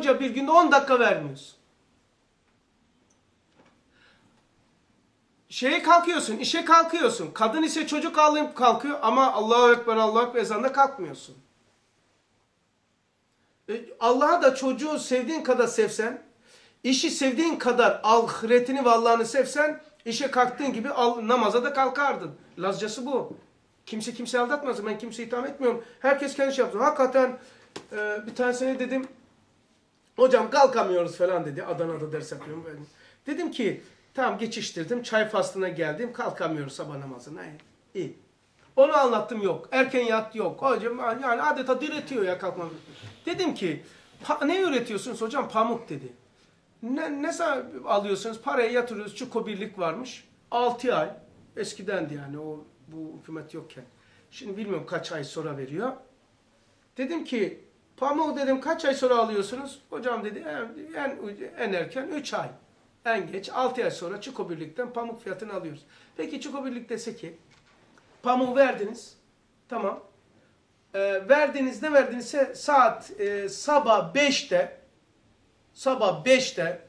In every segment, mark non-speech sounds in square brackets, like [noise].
koca bir günde 10 dakika vermiyorsun. Şeye kalkıyorsun, işe kalkıyorsun. Kadın ise çocuk ağlayıp kalkıyor ama Allahu Ekber, Allahu Ekber ezanında kalkmıyorsun. E, Allah'a da çocuğu sevdiğin kadar sevsen, işi sevdiğin kadar ahiretini ve Allah'ını sevsen, işe kalktığın gibi al, namaza da kalkardın. Lazcası bu. Kimse kimse aldatmaz. Ben kimseyi itham etmiyorum. Herkes kendi şey. Hakikaten e, bir tanesine dedim, hocam kalkamıyoruz falan dedi. Adana'da ders yapıyorum. Ben. Dedim ki, tamam geçiştirdim. Çay faslına geldim. Kalkamıyoruz sabah namazına. İyi. Onu anlattım yok. Erken yat yok. Hocam yani adeta diretiyor ya kalkmam. Dedim ki ne üretiyorsunuz hocam? Pamuk dedi. Ne, ne alıyorsunuz? Parayı yatırıyoruz. Çuko birlik varmış. 6 ay. Eskidendi yani o bu hükümet yokken. Şimdi bilmiyorum kaç ay sonra veriyor. Dedim ki pamuk dedim kaç ay sonra alıyorsunuz? Hocam dedi en, en, en erken 3 ay. En geç 6 ay sonra Çuko Birlik'ten pamuk fiyatını alıyoruz. Peki Çuko Birlik dese ki pamuğu verdiniz. Tamam. E, verdiniz ne verdinizse saat e, sabah 5'te sabah 5'te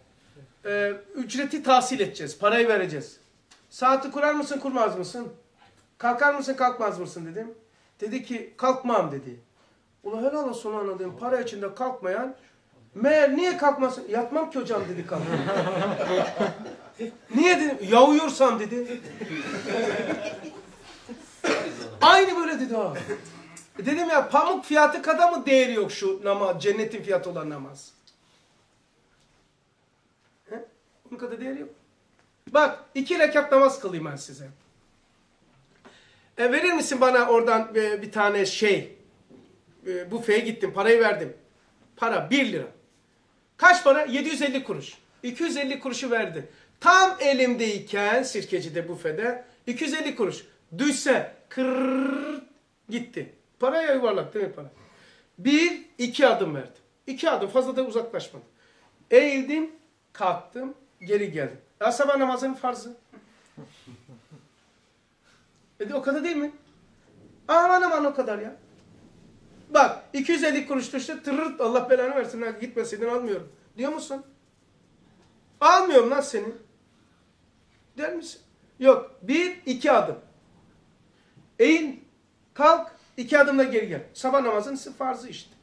e, ücreti tahsil edeceğiz. Parayı vereceğiz. Saati kurar mısın kurmaz mısın? Kalkar mısın kalkmaz mısın dedim. Dedi ki kalkmam dedi. Ula helal olsun anladım. Para içinde kalkmayan meğer niye kalkmasın? Yatmam ki hocam dedi kalkmam. niye dedim? Ya uyursam dedi. Aynı böyle dedi o. Dedim ya pamuk fiyatı kadar mı değeri yok şu namaz, cennetin fiyatı olan namaz? He? Bunun kadar değeri yok. Bak iki rekat namaz kılayım ben size. E, verir misin bana oradan e, bir tane şey? E, büfeye gittim parayı verdim. Para 1 lira. Kaç para? 750 kuruş. 250 kuruşu verdi. Tam elimdeyken sirkecide büfede 250 kuruş. Düşse kırrrr gitti. Paraya yuvarlak değil mi para? Bir, iki adım verdim. İki adım fazla da uzaklaşmadım. Eğildim, kalktım, geri geldim. Ya sabah namazının farzı. E o kadar değil mi? Aman aman o kadar ya. Bak 250 kuruş düştü tırırt Allah belanı versin gitmeseydin almıyorum. Diyor musun? Almıyorum lan seni. Der misin? Yok. Bir, iki adım. Eğil, kalk, iki adımla geri gel. Sabah namazının farzı işte.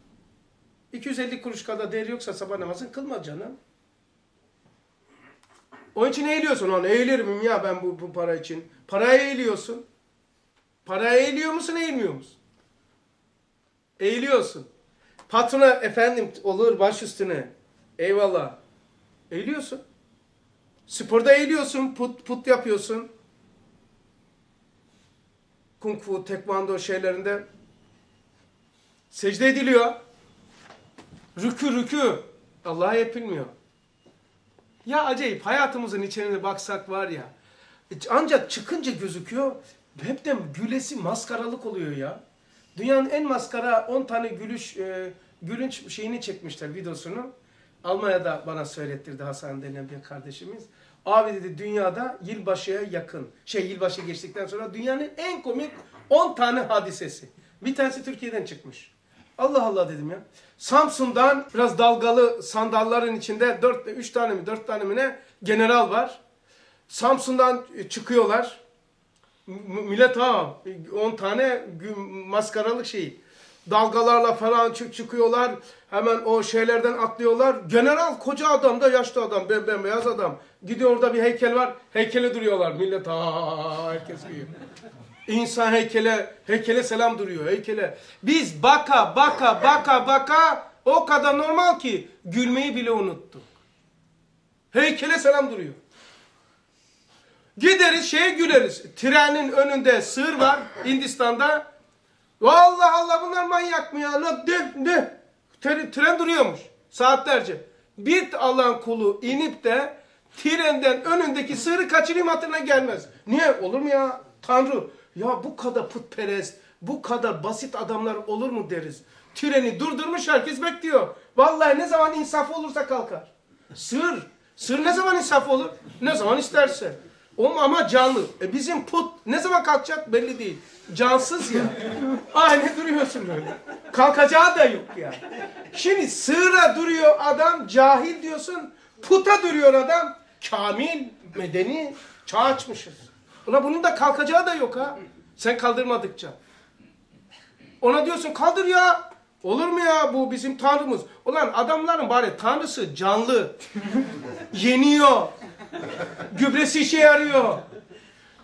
250 kuruş kadar değeri yoksa sabah namazını kılma canım. Onun için eğiliyorsun. Onu eğilirim ya ben bu, bu para için. Paraya eğiliyorsun. Paraya eğiliyor musun, eğilmiyor musun? Eğiliyorsun. Patrona efendim olur baş üstüne. Eyvallah. Eğiliyorsun. Sporda eğiliyorsun, put, put yapıyorsun. Kung fu, tekvando şeylerinde secde ediliyor. Rükü rükü. Allah'a yapılmıyor. Ya acayip hayatımızın içine baksak var ya. Ancak çıkınca gözüküyor. Hepten gülesi maskaralık oluyor ya. Dünyanın en maskara 10 tane gülüş, e, gülünç şeyini çekmişler videosunu. Almanya'da bana söylettirdi Hasan denen bir kardeşimiz. Abi dedi dünyada yılbaşıya yakın, şey yılbaşı geçtikten sonra dünyanın en komik 10 tane hadisesi. Bir tanesi Türkiye'den çıkmış. Allah Allah dedim ya. Samsun'dan biraz dalgalı sandalların içinde 4 3 tane mi 4 tane mi ne general var. Samsun'dan çıkıyorlar. Millet ha 10 tane maskaralık şey. Dalgalarla falan çık çıkıyorlar. Hemen o şeylerden atlıyorlar. General koca adam da yaşlı adam. Ben, ben beyaz adam. Gidiyor orada bir heykel var. Heykele duruyorlar. Millet ha herkes uyuyor. İnsan heykele, heykele selam duruyor. Heykele. Biz baka baka baka baka o kadar normal ki gülmeyi bile unuttuk. Heykele selam duruyor. Gideriz şeye güleriz. Trenin önünde sığır var Hindistan'da. Allah Allah bunlar manyak mı ya? Ne, ne? Tren, tren duruyormuş saatlerce. Bir Allah'ın kulu inip de trenden önündeki sığırı kaçırayım hatırına gelmez. Niye? Olur mu ya? Tanrı. Ya bu kadar putperest, bu kadar basit adamlar olur mu deriz. Treni durdurmuş herkes bekliyor. Vallahi ne zaman insaf olursa kalkar. Sığır. Sığır ne zaman insaf olur? Ne zaman isterse. O ama canlı. E bizim put ne zaman kalkacak belli değil. Cansız ya. [laughs] Aynı duruyorsun böyle. Kalkacağı da yok yani. Şimdi sığıra duruyor adam cahil diyorsun. Puta duruyor adam kamil, medeni, çağ açmışız. Ulan bunun da kalkacağı da yok ha. Sen kaldırmadıkça. Ona diyorsun kaldır ya. Olur mu ya bu bizim tanrımız. Ulan adamların bari tanrısı canlı. [laughs] Yeniyor. Gübresi işe yarıyor.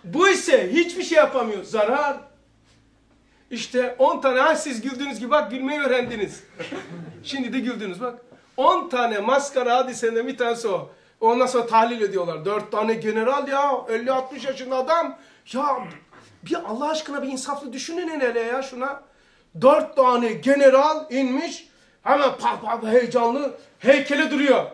Bu ise hiçbir şey yapamıyor. Zarar. İşte 10 tane ha siz güldüğünüz gibi bak gülmeyi öğrendiniz. Şimdi de güldünüz bak. 10 tane maskara hadisende bir tanesi o. Ondan sonra tahlil ediyorlar. 4 tane general ya 50-60 yaşında adam. Ya bir Allah aşkına bir insaflı düşünün hele ya şuna. 4 tane general inmiş. Hemen pah pah heyecanlı heykele duruyor.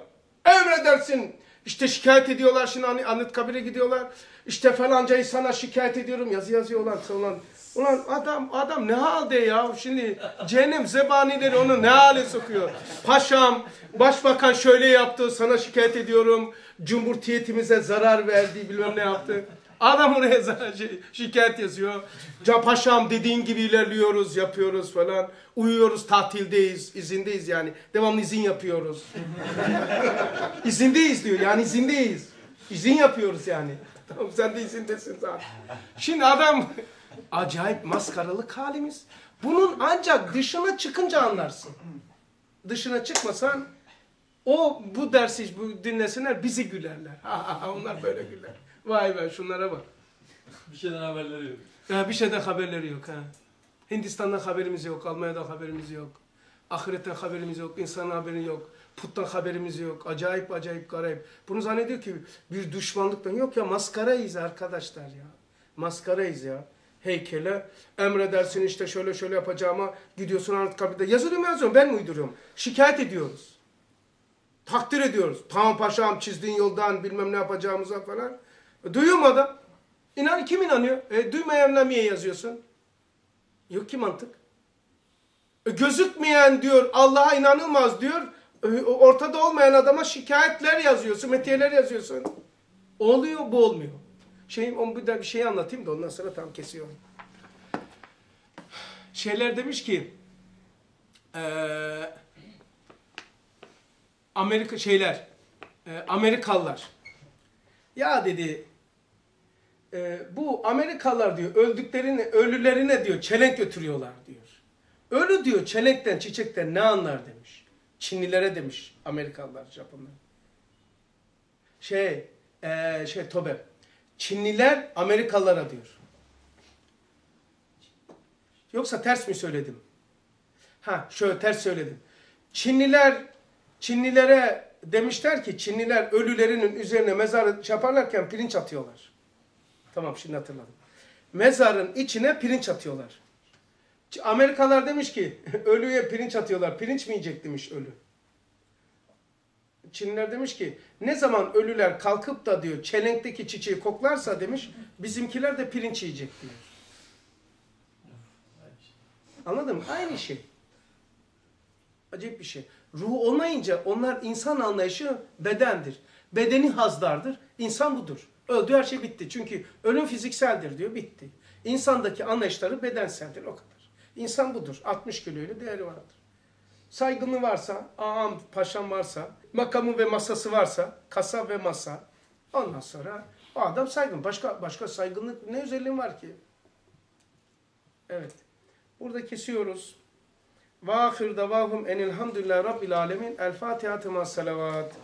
Emredersin. İşte şikayet ediyorlar şimdi An- Anıtkabir'e gidiyorlar. İşte falancayı sana şikayet ediyorum yazı yazıyorlar. Ulan, ulan adam adam ne halde ya şimdi cehennem zebanileri onu ne hale sokuyor. Paşam başbakan şöyle yaptı sana şikayet ediyorum. Cumhuriyetimize zarar verdi bilmem ne yaptı. Adam oraya [laughs] zarar- şey, şikayet yazıyor. Ca paşam dediğin gibi ilerliyoruz, yapıyoruz falan. Uyuyoruz, tatildeyiz, izindeyiz yani. Devamlı izin yapıyoruz. [laughs] İzindeyiz diyor. Yani izindeyiz. İzin yapıyoruz yani. [laughs] Tamam sen de izindesin zaten. Şimdi adam acayip maskaralık halimiz. Bunun ancak dışına çıkınca anlarsın. Dışına çıkmasan o bu dersi bu dinlesinler bizi gülerler. Onlar böyle güler. Vay be şunlara bak. Bir şeyden haberleri yok. Ya bir şeyden haberleri yok ha. Hindistan'dan haberimiz yok, Almanya'dan haberimiz yok. Ahiretten haberimiz yok, insanın haberi yok. Puttan haberimiz yok. Acayip acayip garip. Bunu zannediyor ki bir düşmanlıktan. Yok ya maskarayız arkadaşlar ya. Maskarayız ya. Heykele emredersin işte şöyle şöyle yapacağıma gidiyorsun Anıtkabir'de. Yazılıyor mu yazıyorum ben mi uyduruyorum? Şikayet ediyoruz. Takdir ediyoruz. Tamam paşam çizdiğin yoldan bilmem ne yapacağımıza falan. E, adam? İnan kim inanıyor? E, duymayanla niye yazıyorsun? Yok ki mantık. E, gözükmeyen diyor Allah'a inanılmaz diyor. E, ortada olmayan adama şikayetler yazıyorsun, metiyeler yazıyorsun. Oluyor bu olmuyor. Şeyim, on bir bir şey anlatayım da ondan sonra tam kesiyorum. Şeyler demiş ki eee Amerika şeyler e, Amerikalılar ya dedi e, bu Amerikalılar diyor öldüklerini ölülerine diyor çelenk götürüyorlar diyor. Ölü diyor çelenkten çiçekten ne anlar demiş. Çinlilere demiş Amerikalılar Japonlar. Şey e, şey Tobe Çinliler Amerikalılara diyor. Yoksa ters mi söyledim? Ha şöyle ters söyledim. Çinliler Çinlilere demişler ki Çinliler ölülerinin üzerine mezarı yaparlarken pirinç atıyorlar. Tamam şimdi hatırladım. Mezarın içine pirinç atıyorlar. Amerikalılar demiş ki [laughs] ölüye pirinç atıyorlar. Pirinç mi yiyecek demiş ölü. Çinliler demiş ki ne zaman ölüler kalkıp da diyor çelenkteki çiçeği koklarsa demiş bizimkiler de pirinç yiyecek diyor. Anladın mı? Aynı şey. Acayip bir şey. Ruh olmayınca onlar insan anlayışı bedendir. Bedeni hazdardır. İnsan budur. Öldü her şey bitti. Çünkü ölüm fizikseldir diyor bitti. İnsandaki anlayışları bedenseldir o kadar. İnsan budur. 60 kiloyla değeri vardır. Saygını varsa, ağam paşam varsa, makamı ve masası varsa, kasa ve masa. Ondan sonra o adam saygın. Başka başka saygınlık ne özelliğin var ki? Evet. Burada kesiyoruz. Ve ahir davahum enilhamdülillah rabbil alemin. El Fatiha tema salavat.